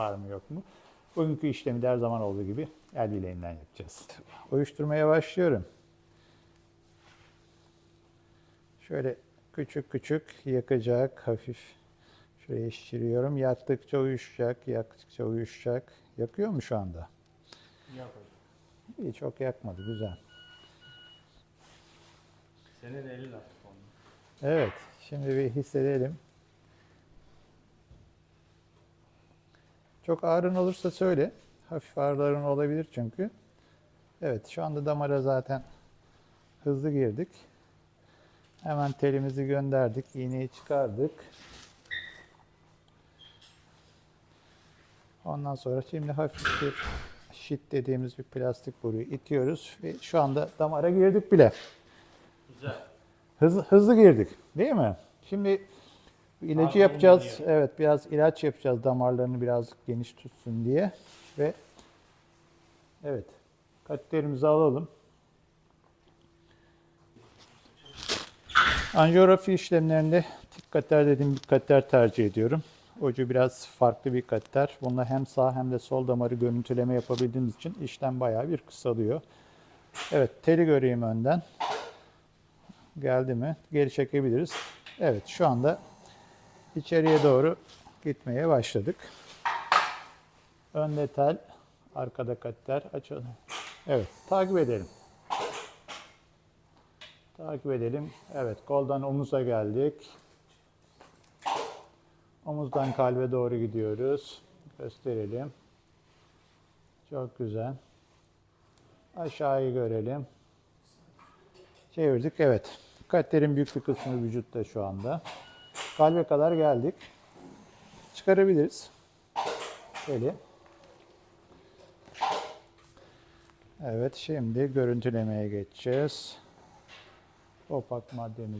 var mı yok mu? Bugünkü işlemi de her zaman olduğu gibi el bileğinden yapacağız. Uyuşturmaya başlıyorum. Şöyle küçük küçük yakacak, hafif şöyle şişiriyorum. Yaktıkça uyuşacak, yaktıkça uyuşacak. Yakıyor mu şu anda? Hocam. İyi çok yakmadı, güzel. Senin elin hafif onun. Evet, şimdi bir hissedelim. Çok ağrın olursa söyle. Hafif ağrıların olabilir çünkü. Evet, şu anda damara zaten hızlı girdik. Hemen telimizi gönderdik, iğneyi çıkardık. Ondan sonra şimdi hafif bir şit dediğimiz bir plastik boruyu itiyoruz ve şu anda damara girdik bile. Güzel. Hızlı, hızlı girdik değil mi? Şimdi ilacı Ağrı yapacağız. olmuyor. Evet biraz ilaç yapacağız damarlarını biraz geniş tutsun diye. Ve evet katlerimizi alalım. Anjiyografi işlemlerinde tik kater dediğim bir kater tercih ediyorum. Ucu biraz farklı bir kater. Bununla hem sağ hem de sol damarı görüntüleme yapabildiğimiz için işlem bayağı bir kısalıyor. Evet teli göreyim önden. Geldi mi? Geri çekebiliriz. Evet şu anda içeriye doğru gitmeye başladık. Önde tel, arkada katter. Açalım. Evet takip edelim. Takip edelim. Evet koldan omuza geldik. Omuzdan kalbe doğru gidiyoruz. Gösterelim. Çok güzel. Aşağıyı görelim. Çevirdik. Evet. Katlerin büyük bir kısmı vücutta şu anda. Kalbe kadar geldik. Çıkarabiliriz. Şöyle. Evet. Şimdi görüntülemeye geçeceğiz. Opak maddemizi